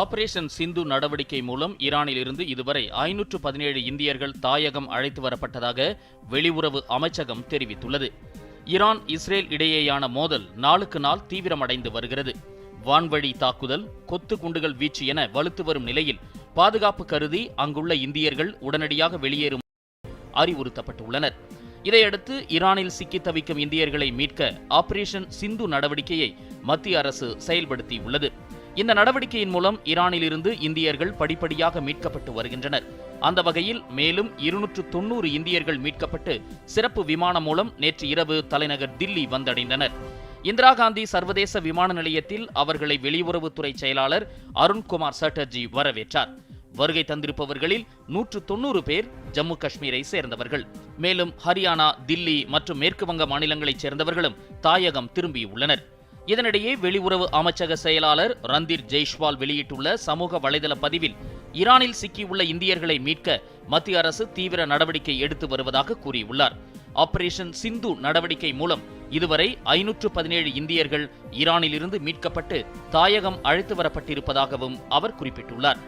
Operation சிந்து நடவடிக்கை மூலம் ஈரானில் இருந்து இதுவரை ஐநூற்று பதினேழு இந்தியர்கள் தாயகம் அழைத்து வரப்பட்டதாக வெளியுறவு அமைச்சகம் தெரிவித்துள்ளது. ஈரான் இஸ்ரேல் இடையேயான மோதல் நாளுக்கு நாள் தீவிரமடைந்து வருகிறது. வான்வழி தாக்குதல் கொத்து குண்டுகள் வீச்சு என வலுத்து வரும் நிலையில் பாதுகாப்பு கருதி அங்குள்ள இந்தியர்கள் உடனடியாக வெளியேறும் அறிவுறுத்தப்பட்டுள்ளனர். இதையடுத்து ஈரானில் சிக்கி தவிக்கும் இந்தியர்களை மீட்க ஆபரேஷன் சிந்து நடவடிக்கையை மத்திய அரசு செயல்படுத்தியுள்ளது. இந்த நடவடிக்கையின் மூலம் ஈரானிலிருந்து இந்தியர்கள் படிப்படியாக மீட்கப்பட்டு வருகின்றனர். அந்த வகையில் மேலும் இருநூற்று தொன்னூறு இந்தியர்கள் மீட்கப்பட்டு சிறப்பு விமானம் மூலம் நேற்று இரவு தலைநகர் தில்லி வந்தடைந்தனர். இந்திரா காந்தி சர்வதேச விமான நிலையத்தில் அவர்களை வெளியுறவுத்துறை செயலாளர் அருண்குமார் சட்டர்ஜி வரவேற்றார். வருகை தந்திருப்பவர்களில் நூற்று தொன்னூறு பேர் ஜம்மு காஷ்மீரை சேர்ந்தவர்கள். மேலும் ஹரியானா தில்லி மற்றும் மேற்கு வங்க மாநிலங்களைச் சேர்ந்தவர்களும் தாயகம் திரும்பியுள்ளனர். இதனிடையே வெளியுறவு அமைச்சக செயலாளர் ரந்தீர் ஜெய்ஷ்வால் வெளியிட்டுள்ள சமூக வலைதள பதிவில் ஈரானில் சிக்கியுள்ள இந்தியர்களை மீட்க மத்திய அரசு தீவிர நடவடிக்கை எடுத்து வருவதாக கூறியுள்ளார். ஆபரேஷன் சிந்து நடவடிக்கை மூலம் இதுவரை ஐநூற்று பதினேழு இந்தியர்கள் ஈரானிலிருந்து மீட்கப்பட்டு தாயகம் அழைத்து வரப்பட்டிருப்பதாகவும் அவர் குறிப்பிட்டுள்ளார்.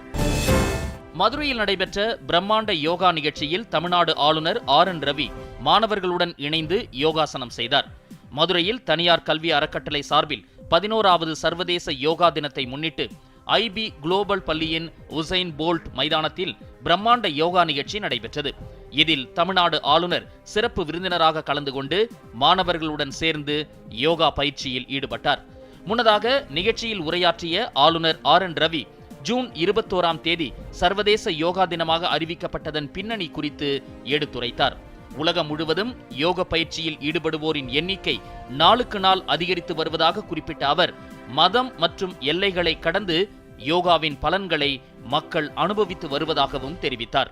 மதுரையில் நடைபெற்ற பிரம்மாண்ட யோகா நிகழ்ச்சியில் தமிழ்நாடு ஆளுநர் ஆர் என் ரவி மாணவர்களுடன் இணைந்து யோகாசனம் செய்தார். மதுரையில் தனியார் கல்வி அறக்கட்டளை சார்பில் பதினோராவது சர்வதேச யோகா தினத்தை முன்னிட்டு ஐபி குளோபல் பள்ளியின் உசைன் போல்ட் மைதானத்தில் பிரம்மாண்ட யோகா நிகழ்ச்சி நடைபெற்றது. இதில் தமிழ்நாடு ஆளுநர் சிறப்பு விருந்தினராக கலந்து கொண்டு மாணவர்களுடன் சேர்ந்து யோகா பயிற்சியில் ஈடுபட்டார். முன்னதாக நிகழ்ச்சியில் உரையாற்றிய ஆளுநர் ஆர் என் ரவி ஜூன் இருபத்தோராம் தேதி சர்வதேச யோகா தினமாக அறிவிக்கப்பட்டதன் பின்னணி குறித்து எடுத்துரைத்தார். உலகம் முழுவதும் யோக பயிற்சியில் ஈடுபடுவோரின் எண்ணிக்கை நாளுக்கு நாள் அதிகரித்து வருவதாக குறிப்பிட்ட அவர் மதம் மற்றும் எல்லைகளை கடந்து யோகாவின் பலன்களை மக்கள் அனுபவித்து வருவதாகவும் தெரிவித்தார்.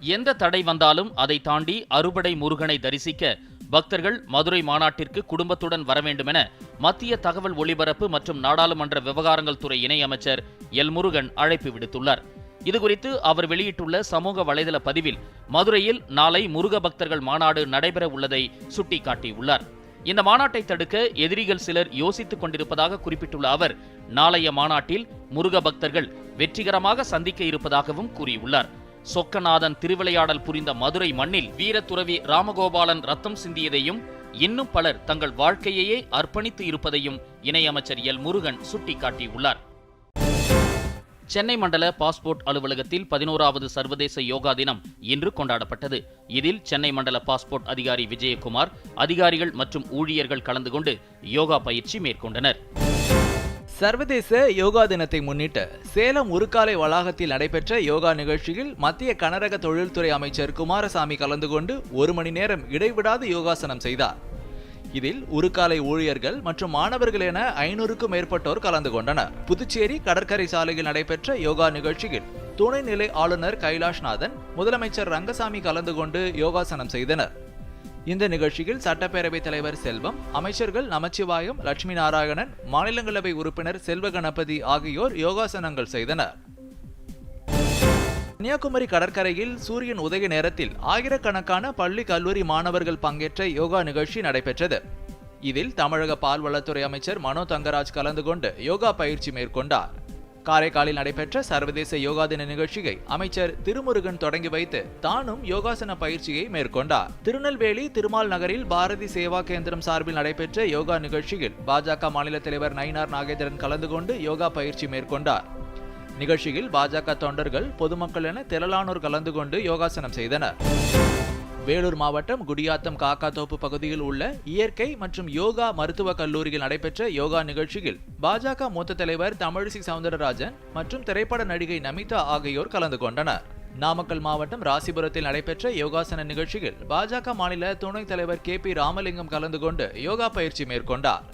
எந்த தடை வந்தாலும் அதை தாண்டி அறுபடை முருகனை தரிசிக்க பக்தர்கள் மதுரை மாநாட்டிற்கு குடும்பத்துடன் வர வேண்டுமென மத்திய தகவல் ஒலிபரப்பு மற்றும் நாடாளுமன்ற விவகாரங்கள் துறை இணையமைச்சர் எல் முருகன் அழைப்பு விடுத்துள்ளார். இதுகுறித்து அவர் வெளியிட்டுள்ள சமூக வலைதள பதிவில் மதுரையில் நாளை முருக பக்தர்கள் மாநாடு நடைபெற உள்ளதை சுட்டிக்காட்டியுள்ளார். இந்த மாநாட்டை தடுக்க எதிரிகள் சிலர் யோசித்துக் கொண்டிருப்பதாக குறிப்பிட்டுள்ள அவர் நாளைய மாநாட்டில் முருக பக்தர்கள் வெற்றிகரமாக சந்திக்க இருப்பதாகவும் கூறியுள்ளார். சொக்கநாதன் திருவிளையாடல் புரிந்த மதுரை மண்ணில் வீரத்துறவி ராமகோபாலன் ரத்தம் சிந்தியதையும் இன்னும் பலர் தங்கள் வாழ்க்கையையே அர்ப்பணித்து இருப்பதையும் இணையமைச்சர் எல் முருகன் சுட்டிக்காட்டியுள்ளார். சென்னை மண்டல பாஸ்போர்ட் அலுவலகத்தில் பதினோராவது சர்வதேச யோகா தினம் இன்று கொண்டாடப்பட்டது. இதில் சென்னை மண்டல பாஸ்போர்ட் அதிகாரி விஜயகுமார் அதிகாரிகள் மற்றும் ஊழியர்கள் கலந்து கொண்டு யோகா பயிற்சி மேற்கொண்டனர். சர்வதேச யோகா தினத்தை முன்னிட்டு சேலம் உருக்காலை வளாகத்தில் நடைபெற்ற யோகா நிகழ்ச்சியில் மத்திய கனரக தொழில்துறை அமைச்சர் குமாரசாமி கலந்து கொண்டு ஒரு மணி நேரம் இடைவிடாது யோகாசனம் செய்தார். இதில் உருக்காலை ஊழியர்கள் மற்றும் மாணவர்கள் என ஐநூறுக்கும் மேற்பட்டோர் கலந்து கொண்டனர். புதுச்சேரி கடற்கரை சாலையில் நடைபெற்ற யோகா நிகழ்ச்சியில் துணைநிலை ஆளுநர் கைலாஷ்நாதன் முதலமைச்சர் ரங்கசாமி கலந்து கொண்டு யோகாசனம் செய்தனர். இந்த நிகழ்ச்சியில் சட்டப்பேரவைத் தலைவர் செல்வம் அமைச்சர்கள் நமச்சிவாயம் லட்சுமி நாராயணன் மாநிலங்களவை உறுப்பினர் செல்வ கணபதி ஆகியோர் யோகாசனங்கள் செய்தனர். கன்னியாகுமரி கடற்கரையில் சூரியன் உதய நேரத்தில் ஆயிரக்கணக்கான பள்ளி கல்லூரி மாணவர்கள் பங்கேற்ற யோகா நிகழ்ச்சி நடைபெற்றது. இதில் தமிழக பால்வளத்துறை அமைச்சர் மனோ தங்கராஜ் கலந்து கொண்டு யோகா பயிற்சி மேற்கொண்டார். காரைக்காலில் நடைபெற்ற சர்வதேச யோகா தின நிகழ்ச்சியை அமைச்சர் திருமுருகன் தொடங்கி வைத்து தானும் யோகாசன பயிற்சியை மேற்கொண்டார். திருநெல்வேலி திருமால் நகரில் பாரதி சேவா கேந்திரம் சார்பில் நடைபெற்ற யோகா நிகழ்ச்சியில் பாஜக மாநில தலைவர் நயினார் நாகேந்திரன் கலந்து கொண்டு யோகா பயிற்சி மேற்கொண்டார். நிகழ்ச்சியில் பாஜக தொண்டர்கள் பொதுமக்கள் என திரளானோர் கலந்து கொண்டு யோகாசனம் செய்தனர். வேலூர் மாவட்டம் குடியாத்தம் காக்காத்தோப்பு பகுதியில் உள்ள இயற்கை மற்றும் யோகா மருத்துவக் கல்லூரியில் நடைபெற்ற யோகா நிகழ்ச்சியில் பாஜக மூத்த தலைவர் தமிழிசை சவுந்தரராஜன் மற்றும் திரைப்பட நடிகை நமிதா ஆகியோர் கலந்து கொண்டனர். நாமக்கல் மாவட்டம் ராசிபுரத்தில் நடைபெற்ற யோகாசன நிகழ்ச்சியில் பாஜக மாநில துணைத் தலைவர் கே பி ராமலிங்கம் கலந்து கொண்டு யோகா பயிற்சி மேற்கொண்டார்.